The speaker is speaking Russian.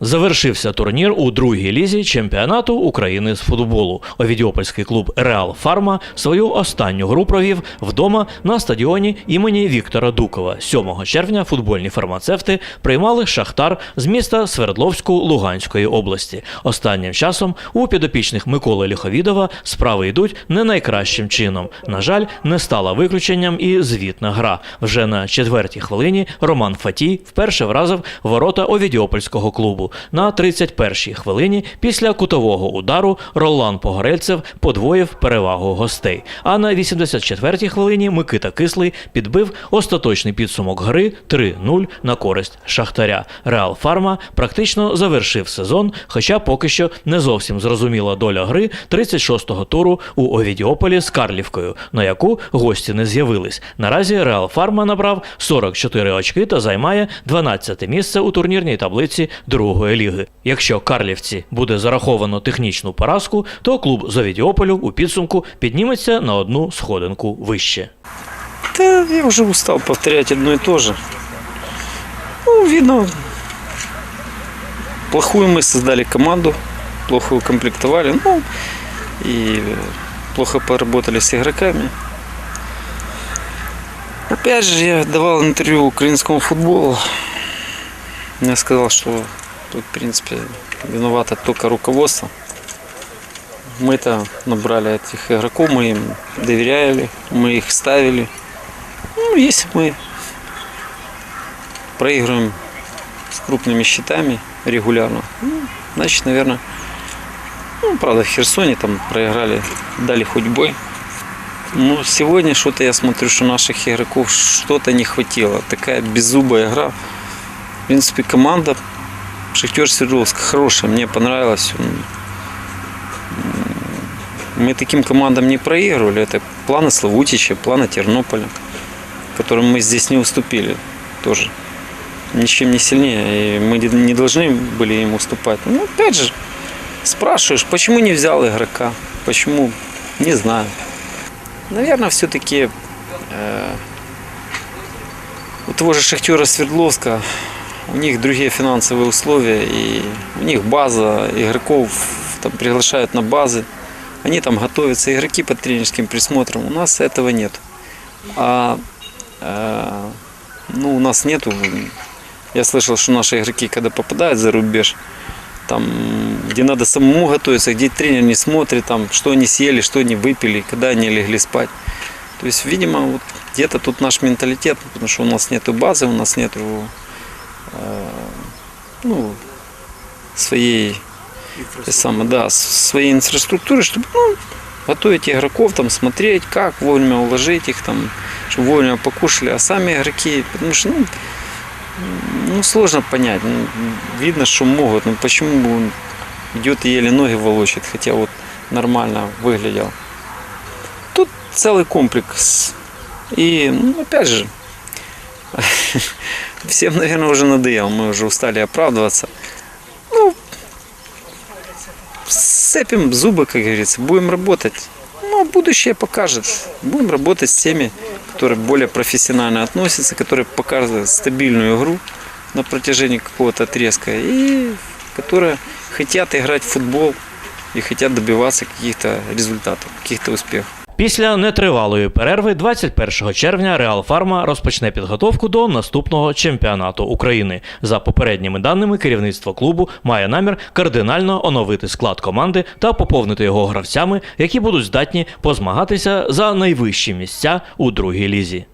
Завершився турнір у другій лізі чемпіонату України з футболу. Овідіопольський клуб Реал Фарма свою останню гру провів вдома на стадіоні імені Віктора Дукова. 7 червня футбольні фармацевти приймали Шахтар з міста Свердловську Луганської області. Останнім часом у підопічних Миколи Ліховідова справи йдуть не найкращим чином. На жаль, не стала виключенням і звітна гра. Вже на четвертій хвилині Роман Фатій вперше вразив ворота Овідіопольського клубу. На 31-й хвилині після кутового удару Ролан Погорельцев подвоїв перевагу гостей. А на 84-й хвилині Микита Кислий підбив остаточний підсумок гри 3-0 на користь Шахтаря. Реал Фарма практично завершив сезон, хоча поки що не зовсім зрозуміла доля гри 36-го туру у Овідіополі з Карлівкою, на яку гості не з'явились. Наразі Реал Фарма набрав 44 очки та займає 12 місце у турнірній таблиці другої ліги. Якщо Карлівці буде зараховано технічну поразку, то клуб з у підсумку підніметься на одну сходинку вище. Да, я уже устал повторять одно и то же. Ну, видно, плохую мы создали команду, плохо укомплектовали, ну, э, плохо поработали с игроками. Опять же, я давал интервью украинскому футболу. Я сказал, что тут, в принципе, виновато только руководство. Мы-то набрали этих игроков, мы им доверяли, мы их ставили. Ну, если мы проигрываем с крупными счетами регулярно, ну, значит, наверное, ну, правда, в Херсоне там проиграли, дали хоть бой. Но сегодня что-то я смотрю, что наших игроков что-то не хватило. Такая беззубая игра. В принципе, команда Шахтер Свердловск хорошая, мне понравилась. М, Мы таким командам не проигрывали. Это планы Славутича, планы Тернополя которым мы здесь не уступили тоже. Ничем не сильнее. И мы не- должны были им уступать. Ну, опять же, спрашиваешь, почему не взял игрока? Почему? Не знаю. Наверное, все-таки у того же Шахтера Свердловска у них другие финансовые условия, и у них база игроков там приглашают на базы. Они там готовятся, игроки под тренерским присмотром. У нас этого нет. А Э, ну, у нас нету. Я слышал, что наши игроки, когда попадают за рубеж, там, где надо самому готовиться, где тренер не смотрит, там, что они съели, что они выпили, когда они легли спать. То есть, видимо, вот где-то тут наш менталитет, потому что у нас нету базы, у нас нету э, ну, своей, самой, да, своей инфраструктуры, чтобы ну, готовить игроков, там, смотреть, как вовремя уложить их, там, чтобы вовремя покушали, а сами игроки, потому что, ну, ну сложно понять, ну, видно, что могут, но почему он идет и еле ноги волочит, хотя вот нормально выглядел. Тут целый комплекс. И, ну, опять же, всем, наверное, уже надоело, мы уже устали оправдываться. Ну, сцепим зубы, как говорится, будем работать. Ну, будущее покажет. Будем работать с теми, которые более профессионально относятся, которые показывают стабильную игру на протяжении какого-то отрезка и которые хотят играть в футбол и хотят добиваться каких-то результатов, каких-то успехов. Після нетривалої перерви 21 червня Реал Фарма розпочне підготовку до наступного чемпіонату України. За попередніми даними, керівництво клубу має намір кардинально оновити склад команди та поповнити його гравцями, які будуть здатні позмагатися за найвищі місця у другій лізі.